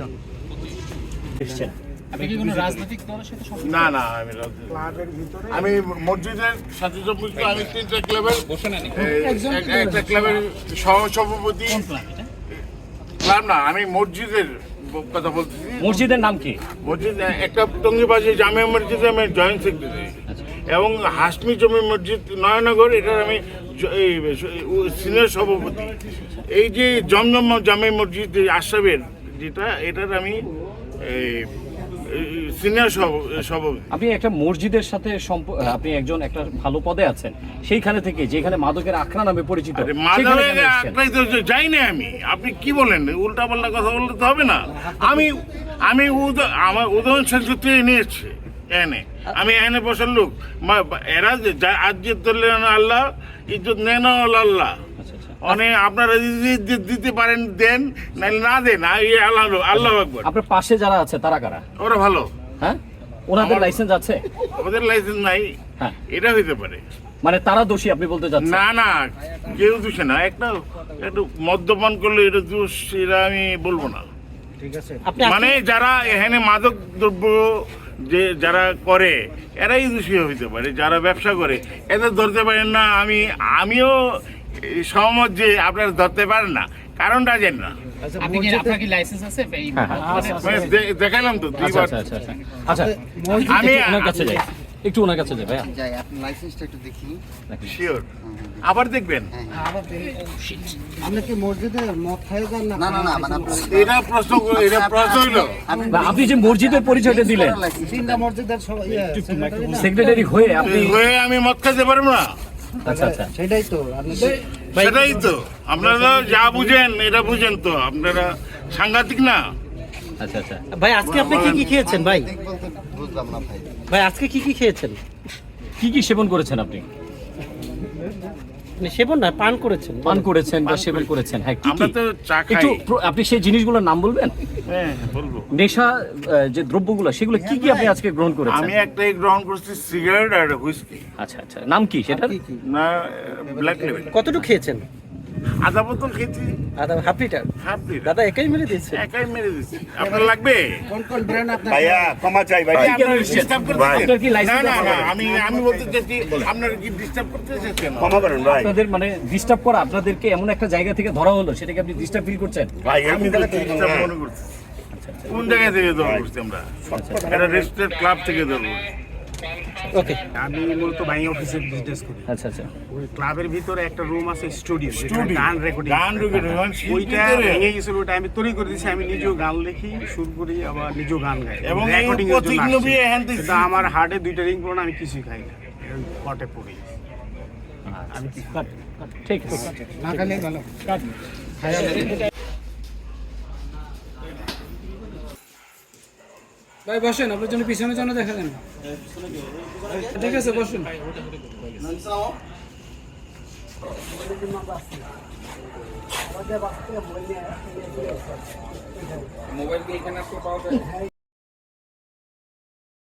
জন। এসছেন। আপনি কি কোনো রাজনৈতিক দলের সাথে সম্পৃক্ত না না আমি রাজনীতি- ক্লাবের ভিতরে? আমি মসজিদের সাথে আমি তিনটা ক্লাবের একটা ক্লাবের সহ সভাপতি কোন ক্লাব না আমি মসজিদের কথা বলতেছি। মসজিদের নাম কি? মসজিদ একটা টঙ্গিবাজি জামে মসজিদে আমি জয়েন্ট সেক্রেটারি। এবং হাসমি জমি মসজিদ নয়নগর এটার আমি সিনিয়র সভাপতি। এই যে জমজম জামে মসজিদ আশরাফের যেটা এটার আমি সিনিয়র সভাপতি আপনি একটা মসজিদের সাথে আপনি একজন একটা ভালো পদে আছেন সেইখানে থেকে যেখানে মাদকের আখড়া নামে পরিচিত তো যাই না আমি। আপনি কি বলেন? উল্টা পাল্টা কথা বললে তো হবে না। আমি আমি আমার উদাহরণ সংস্কৃতি নিয়ে এসছি এনে। আমি এনে বসার লোক। এরা আজ যে আল্লাহ ইজ্জত নেন আল্লাহ। অনেক আপনারা যদি দিতে পারেন দেন নাহলে না দেন আর এই আল্লাহ আল্লাহ আকবর। আপনার পাশে যারা আছে তারা কারা? ওরা ভালো। হ্যাঁ? ওনাদের লাইসেন্স আছে? ওদের লাইসেন্স নাই। হ্যাঁ। এটা হইতে পারে। মানে তারা দোষী আপনি বলতে চাচ্ছেন? না না কেউ দোষী না। একটা একটু মদ্যপান করলে এটা দোষ এটা আমি বলব না। ঠিক আছে। মানে যারা এখানে মাদক দ্রব্য যে যারা করে এরাই দোষী হইতে পারে যারা ব্যবসা করে। এদের ধরতে পারেন না আমি আমিও সহমত যে আপনারা ধরতে পারেন না কারণটা জান না। আচ্ছা আপনি কি মসজিদে আপনার কি লাইসেন্স আছে? এই হ্যাঁ, হ্যাঁ, মানে মানে দে- দেখালাম তো আচ্ছা আচ্ছা আচ্ছা আচ্ছা। আচ্ছা আমি একটু ওনার কাছে যাই। একটু ওনার কাছে যাই ভাইয়া। যাই আপনি লাইসেন্সটা একটু দেখি। শিওর আবার দেখবেন। আবার আপনি কি মসজিদে মদ খাই যান না না না মানে এটা প্রশ্ন এটা প্রশ্ন আপনি যে মসজিদের পরিচয়টা দিলেন। তিনটা মসজিদের সবাই ইয়ে? সেক্রেটারি হয়ে আপনি হয়ে আমি মদ খাইতে পারব না। আচ্ছা আচ্ছা। সেটাই তো সেটাই তো। আপনারা যা বুঝেন এটা বুঝেন তো। আপনারা সাংঘাতিক না? আচ্ছা আচ্ছা। ভাই আজকে আপনি কি কি খেয়েছেন ভাই? ঠিক বলতে বুঝলাম না ভাই। ভাই আজকে কি কি খেয়েছেন? কি কি সেবন করেছেন আপনি? মানে সেবন না পান করেছেন। পান করেছেন বা সেবন করেছেন। হ্যাঁ কি আমরা তো চা খাই। একটু প্র- আপনি সেই জিনিসগুলোর নাম বলবেন? হ্যাঁ বলব। নেশা আহ, যে দ্রব্যগুলো সেগুলো কি কি আপনি আজকে গ্রহণ করেছেন? আমি একটাই গ্রহণ করছি সিগারেট আর হুইস্কি। আচ্ছা আচ্ছা। নাম কি সেটা না ব্ল্যাক লেভেল কতটুকু খেয়েছেন? আধা বোতল খেয়েছি। আধা হাফ লিটার? Half litre. দাদা একাই মেরে দিয়েছে একাই মেরে দিচ্ছি আপনার লাগবে? কোন কোন ব্র্যান্ড আপনার? ভাইয়া ক্ষমা চাই ভাই। আপনি disturb করতে ভাই। আপনার কি license না, না, আমি আমি বলতে চাচ্ছি আপনার কি ডিস্টার্ব করতে চাচ্ছেন ক্ষমা করেন ভাই। আপনাদের মানে ডিস্টার্ব করা আপনাদেরকে এমন একটা জায়গা থেকে ধরা হলো সেটাকে আপনি ডিস্টার্ব ফিল করছেন? ভাই আমি এরকম তো জায়গা থেকে disturb হ্যাঁ। মনে করছি। কোন জায়গা থেকে ধরা করছি আমরা? এটা রেজিস্টার্ড ক্লাব থেকে ধরবো ওকে আমি মূলত বাইং অফিসে বিজনেস করি। আচ্ছা আচ্ছা। ওই ক্লাবের ভিতরে একটা রুম আছে স্টুডিও Studio। গান রেকর্ডিং গান মানে ওইটা ভেঙে গেছিল ওইটা আমি তৈরি করে দিয়েছি আমি নিজেও গান লিখি সুর করি আবার নিজেও গান গাই। এবং Recording এর জন্য আমার হার্টে দুইটা রিং পড়ে আমি কিছুই খাই না। পটে পড়ি। আমি কি ঠিক আছে। না খালে ভালো। ভাই, বসেন, আপনার জন্য পিছনে জন্য দেখা যান ঠিক আছে, বসুন। মোবাইল কি এখানে পাওয়া যায়?